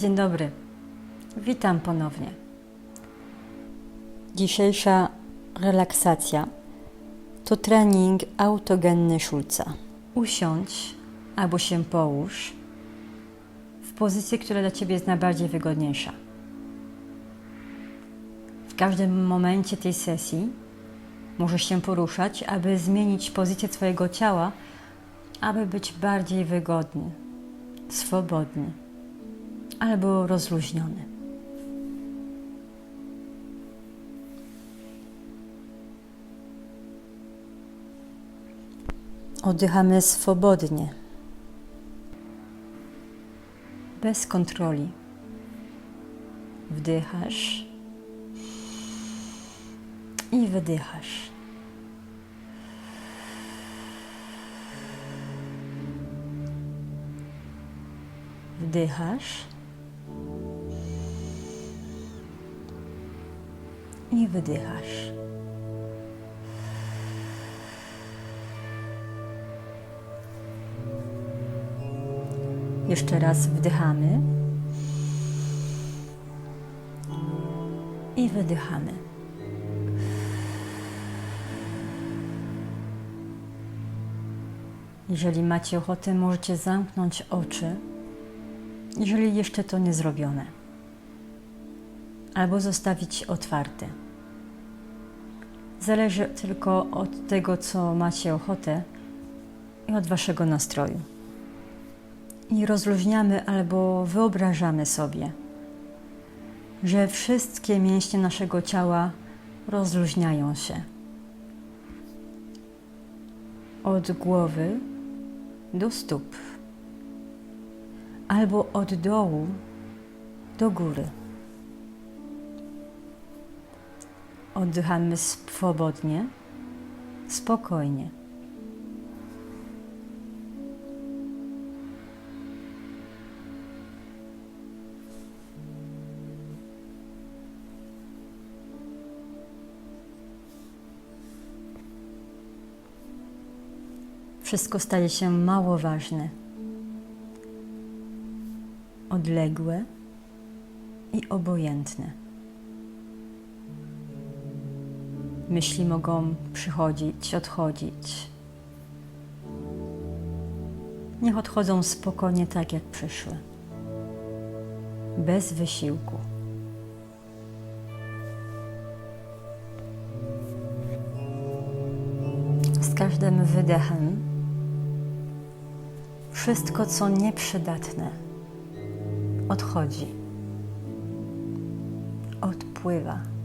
Dzień dobry. Witam ponownie. Dzisiejsza relaksacja to trening autogenny Schulza. Usiądź albo się połóż w pozycji, która dla Ciebie jest najbardziej wygodniejsza. W każdym momencie tej sesji możesz się poruszać, aby zmienić pozycję Twojego ciała, aby być bardziej wygodny, swobodny albo rozluźniony. Oddychamy swobodnie, bez kontroli. Wdychasz i wydychasz. Wdychasz i wydychasz. Jeszcze raz wdychamy i wydychamy. Jeżeli macie ochotę, możecie zamknąć oczy, jeżeli jeszcze to nie zrobione, albo zostawić otwarte. Zależy tylko od tego, co macie ochotę i od waszego nastroju. I rozluźniamy albo wyobrażamy sobie, że wszystkie mięśnie naszego ciała rozluźniają się. Od głowy do stóp, albo od dołu do góry. Oddychamy swobodnie, spokojnie. Wszystko staje się mało ważne, odległe i obojętne. Myśli mogą przychodzić, odchodzić. Niech odchodzą spokojnie tak, jak przyszły, bez wysiłku. Z każdym wydechem wszystko, co nieprzydatne, odchodzi, odpływa.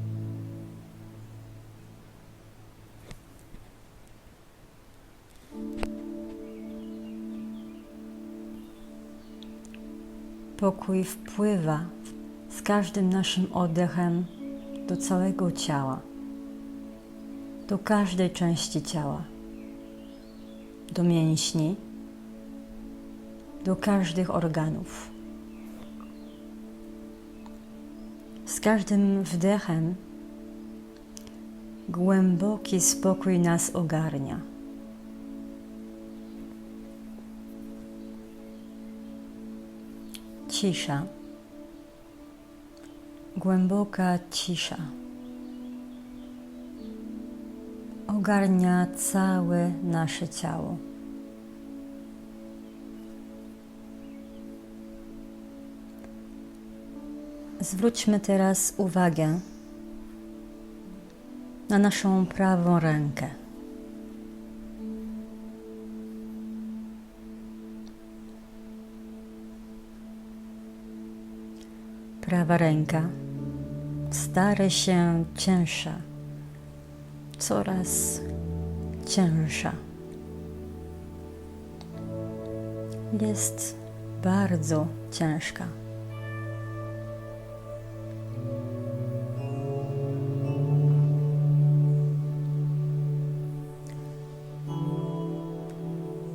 Pokój wpływa z każdym naszym oddechem do całego ciała, do każdej części ciała, do mięśni, do każdych organów. Z każdym wdechem głęboki spokój nas ogarnia. Cisza, głęboka cisza ogarnia całe nasze ciało. Zwróćmy teraz uwagę na naszą prawą rękę. Prawa ręka stara się cięższa, coraz cięższa. Jest bardzo ciężka.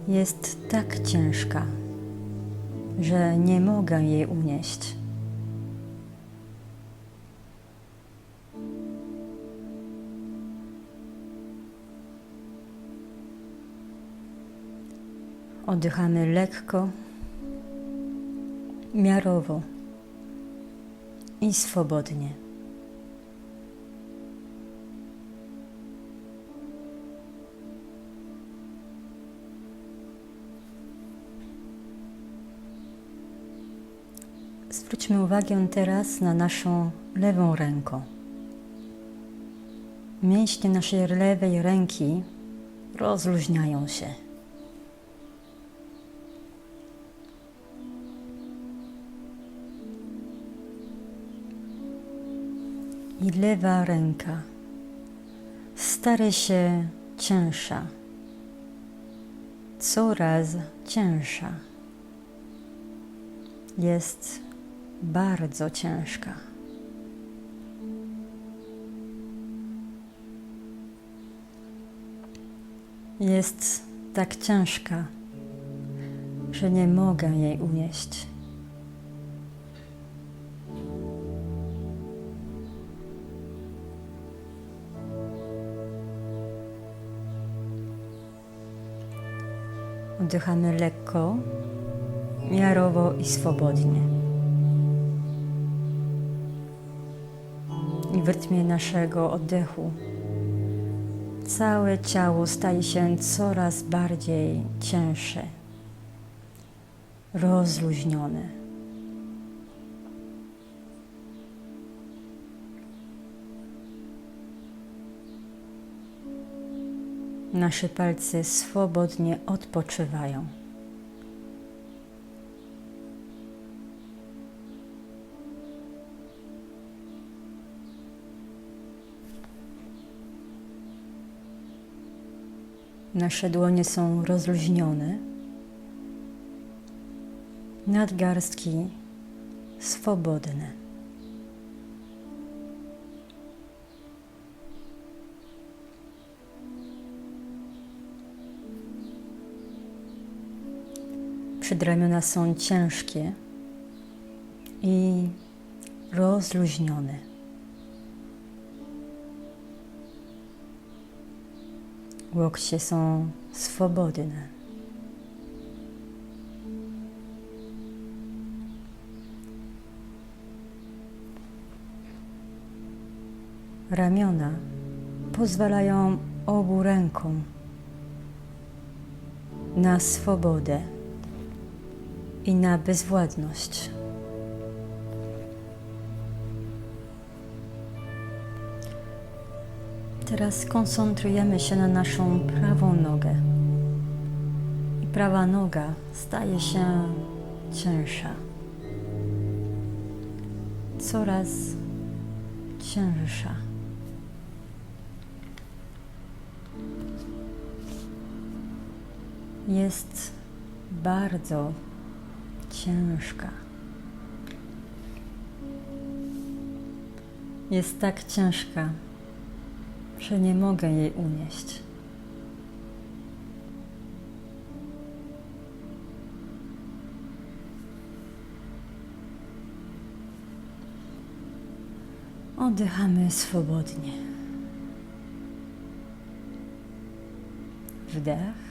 jest tak ciężka, że nie mogę jej unieść. Oddychamy lekko, miarowo. i swobodnie. Zwróćmy uwagę teraz na naszą lewą rękę. Mięśnie naszej lewej ręki rozluźniają się. I lewa ręka stary się cięższa, coraz cięższa. Jest bardzo ciężka. Jest tak ciężka, że nie mogę jej unieść. Oddychamy lekko, miarowo i swobodnie. I w rytmie naszego oddechu całe ciało staje się coraz bardziej cięższe, rozluźnione. Nasze palce swobodnie odpoczywają. Nasze dłonie są rozluźnione. Nadgarstki swobodne. Przedramiona są ciężkie i rozluźnione. Łokcie są swobodne. Ramiona pozwalają obu rękom na swobodę i na bezwładność. Teraz koncentrujemy się na naszą prawą nogę. I prawa noga staje się cięższa. Coraz cięższa. Jest bardzo ciężka. Jest tak ciężka, że nie mogę jej unieść. Oddychamy swobodnie. Wdech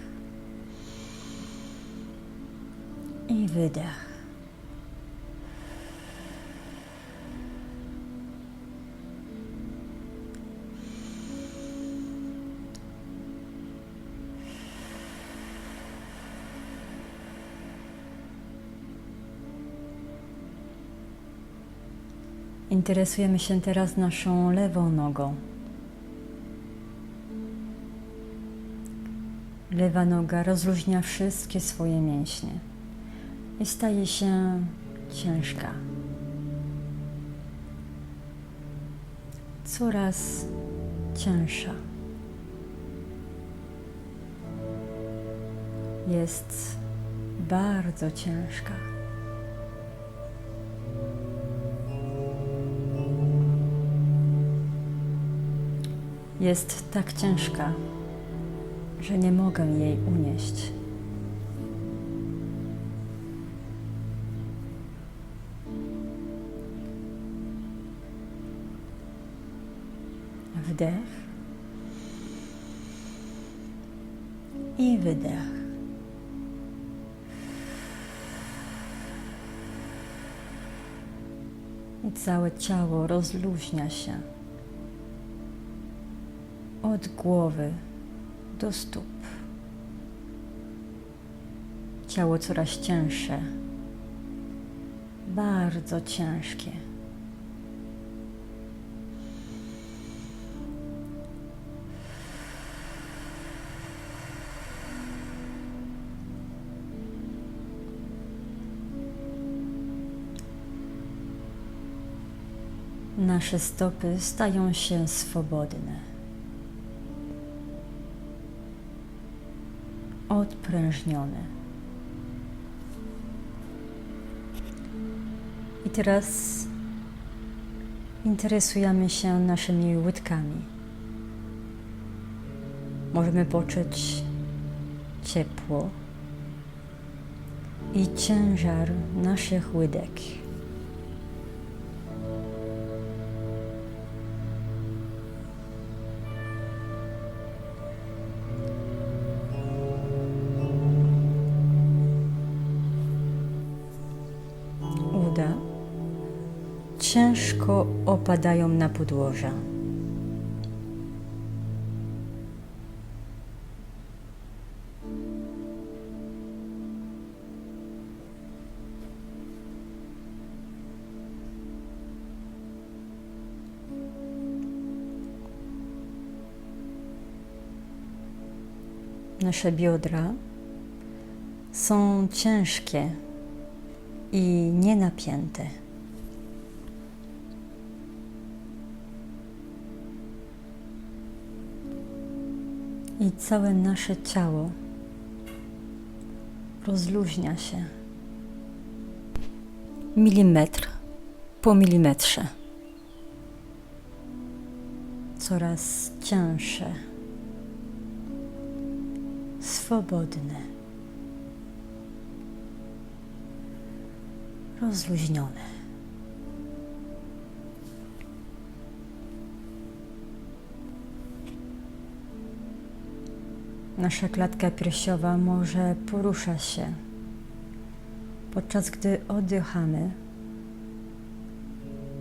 i wydech. Interesujemy się teraz naszą lewą nogą. Lewa noga rozluźnia wszystkie swoje mięśnie staje się ciężka. Coraz cięższa. Jest bardzo ciężka. Jest tak ciężka, że nie mogę jej unieść. Wdech i wydech. i całe ciało rozluźnia się. Od głowy do stóp. Ciało coraz cięższe, bardzo ciężkie. Nasze stopy stają się swobodne. Odprężnione. I teraz interesujemy się naszymi łydkami. Możemy poczuć ciepło i ciężar naszych łydek. Opadają na podłoże. Nasze biodra są ciężkie i nienapięte. I całe nasze ciało rozluźnia się milimetr po milimetrze. Coraz cięższe, swobodne. rozluźnione. Nasza klatka piersiowa może porusza się, podczas gdy oddychamy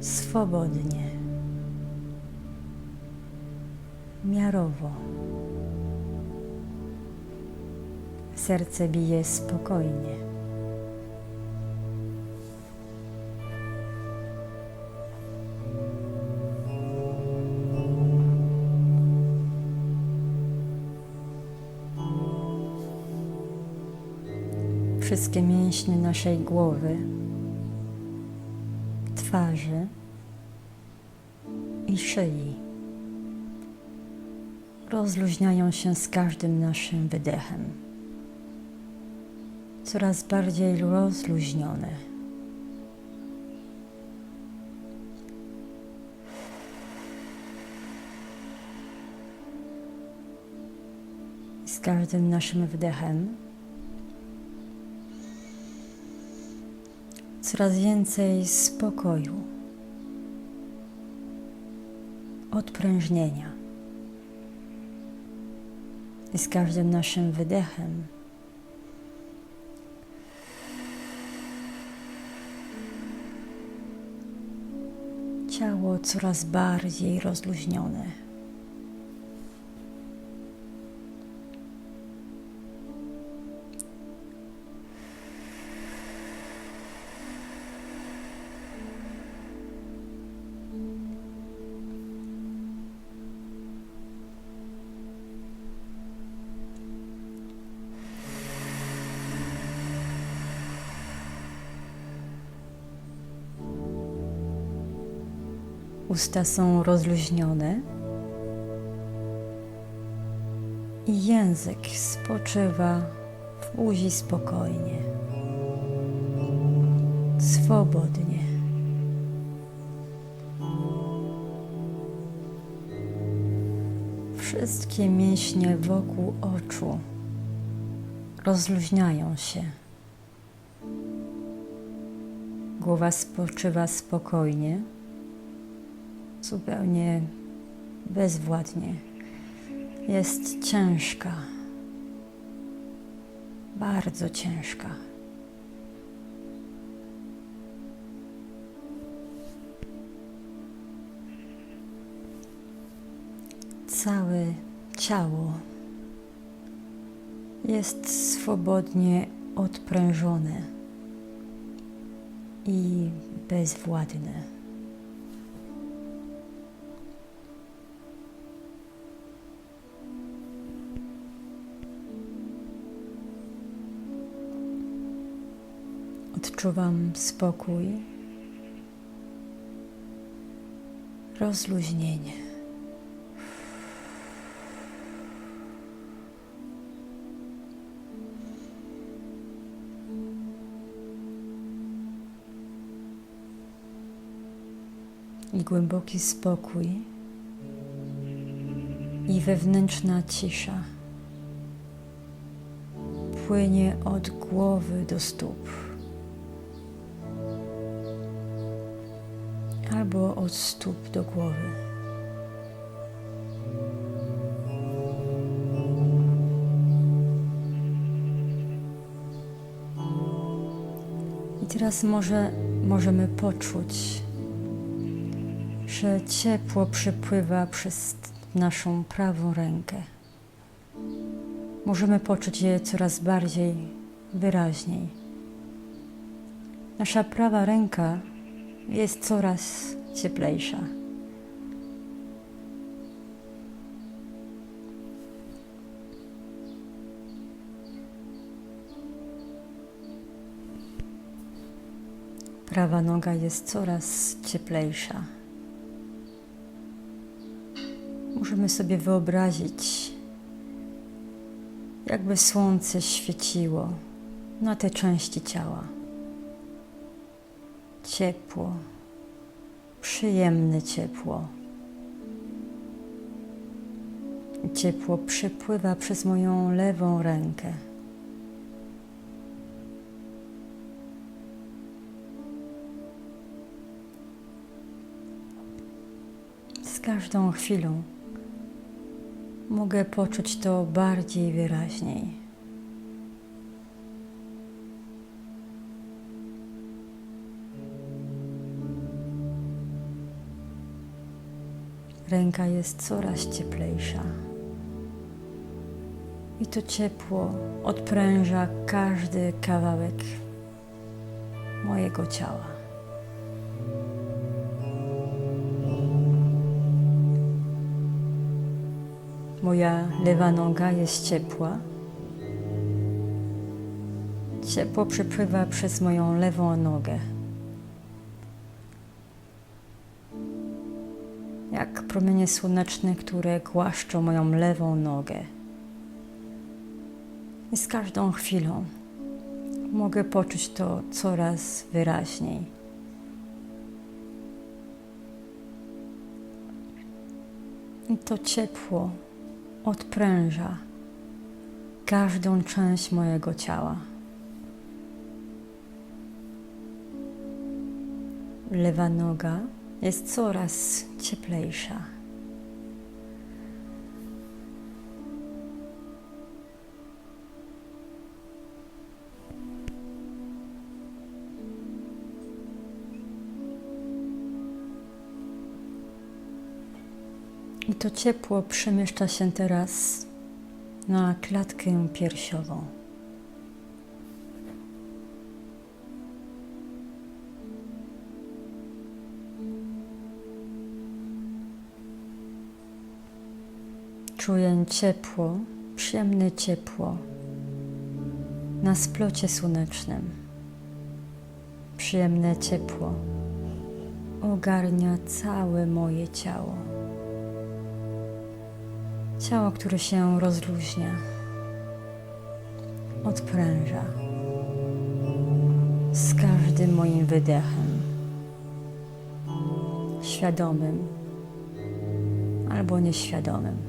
swobodnie, miarowo. Serce bije spokojnie. Wszystkie mięśnie naszej głowy, twarzy i szyi rozluźniają się z każdym naszym wydechem. Coraz bardziej rozluźnione. Z każdym naszym wdechem coraz więcej spokoju, odprężnienia. I z każdym naszym wydechem ciało coraz bardziej rozluźnione. Usta są rozluźnione i język spoczywa w buzi spokojnie, swobodnie. Wszystkie mięśnie wokół oczu rozluźniają się. Głowa spoczywa spokojnie zupełnie bezwładnie. Jest ciężka, bardzo ciężka. Całe ciało jest swobodnie odprężone i bezwładne. Odczuwam spokój, rozluźnienie. I głęboki spokój i wewnętrzna cisza płynie od głowy do stóp. Albo od stóp do głowy. I teraz może możemy poczuć, że ciepło przepływa przez naszą prawą rękę. Możemy poczuć je coraz bardziej wyraźniej. Nasza prawa ręka jest coraz cieplejsza. Prawa noga jest coraz cieplejsza. Możemy sobie wyobrazić, jakby słońce świeciło na te części ciała ciepło, przyjemne ciepło. Ciepło przepływa przez moją lewą rękę. Z każdą chwilą mogę poczuć to bardziej wyraźniej. Ręka jest coraz cieplejsza. I to ciepło odpręża każdy kawałek mojego ciała. Moja lewa noga jest ciepła. Ciepło przepływa przez moją lewą nogę. Promienie słoneczne, które głaszczą moją lewą nogę. I z każdą chwilą mogę poczuć to coraz wyraźniej. I to ciepło odpręża każdą część mojego ciała. Lewa noga jest coraz cieplejsza. I to ciepło przemieszcza się teraz na klatkę piersiową. Czuję ciepło, przyjemne ciepło na splocie słonecznym. Przyjemne ciepło ogarnia całe moje ciało. Ciało, które się rozluźnia, odpręża z każdym moim wydechem, świadomym albo nieświadomym.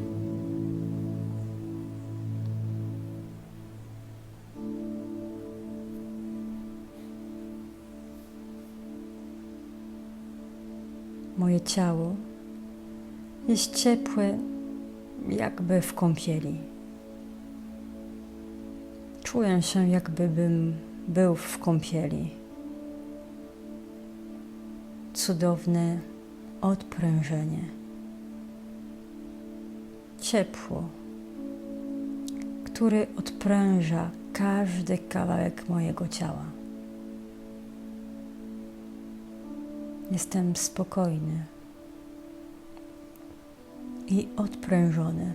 Moje ciało jest ciepłe, jakby w kąpieli. Czuję się, jakby bym był w kąpieli. Cudowne odprężenie. ciepło, który odpręża każdy kawałek mojego ciała. Jestem spokojny i odprężony,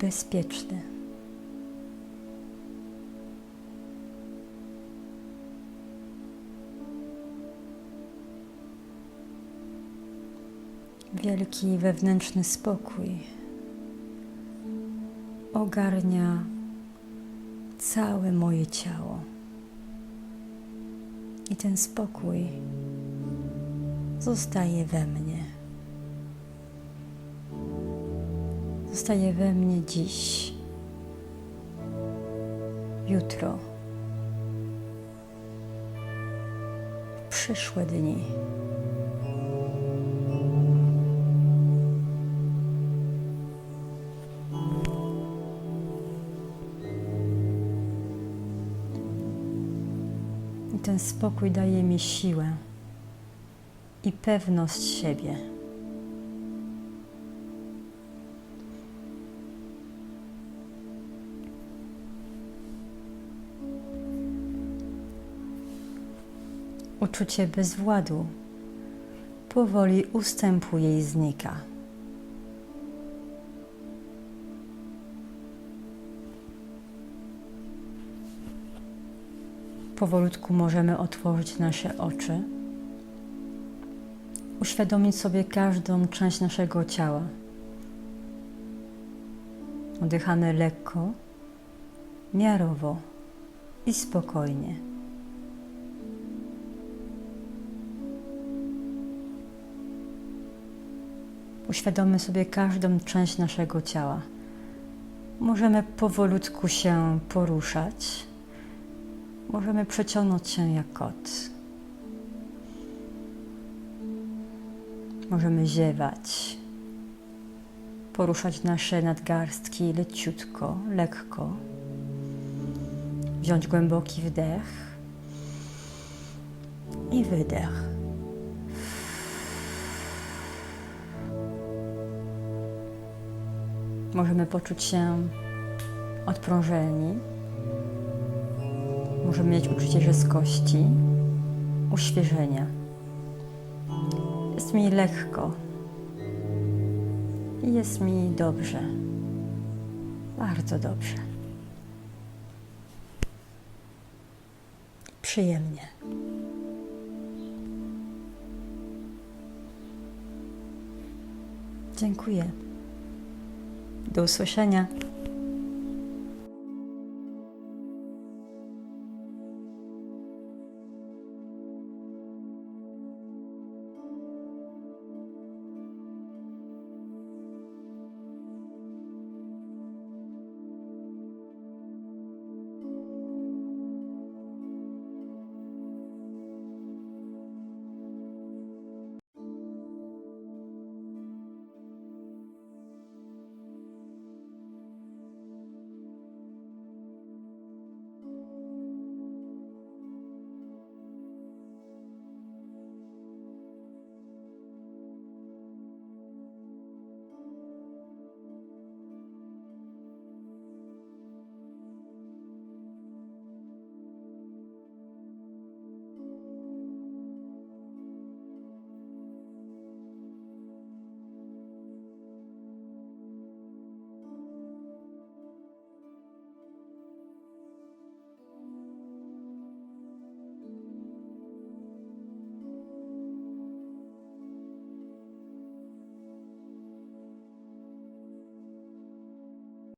bezpieczny. Wielki wewnętrzny spokój ogarnia całe moje ciało. I ten spokój zostaje we mnie. Zostaje we mnie dziś, jutro, w przyszłe dni. Spokój daje mi siłę i pewność siebie. Uczucie bezwładu powoli ustępuje i znika. Powolutku możemy otworzyć nasze oczy, uświadomić sobie każdą część naszego ciała. Oddychamy lekko, miarowo i spokojnie. Uświadommy sobie każdą część naszego ciała. Możemy powolutku się poruszać. Możemy przeciągnąć się jak kot. Możemy ziewać, poruszać nasze nadgarstki leciutko, lekko. Wziąć głęboki wdech i wydech. Możemy poczuć się odprążeni. Możemy mieć uczucie rzezkości, uświeżenia. Jest mi lekko i jest mi dobrze. Bardzo dobrze. Przyjemnie. Dziękuję. Do usłyszenia.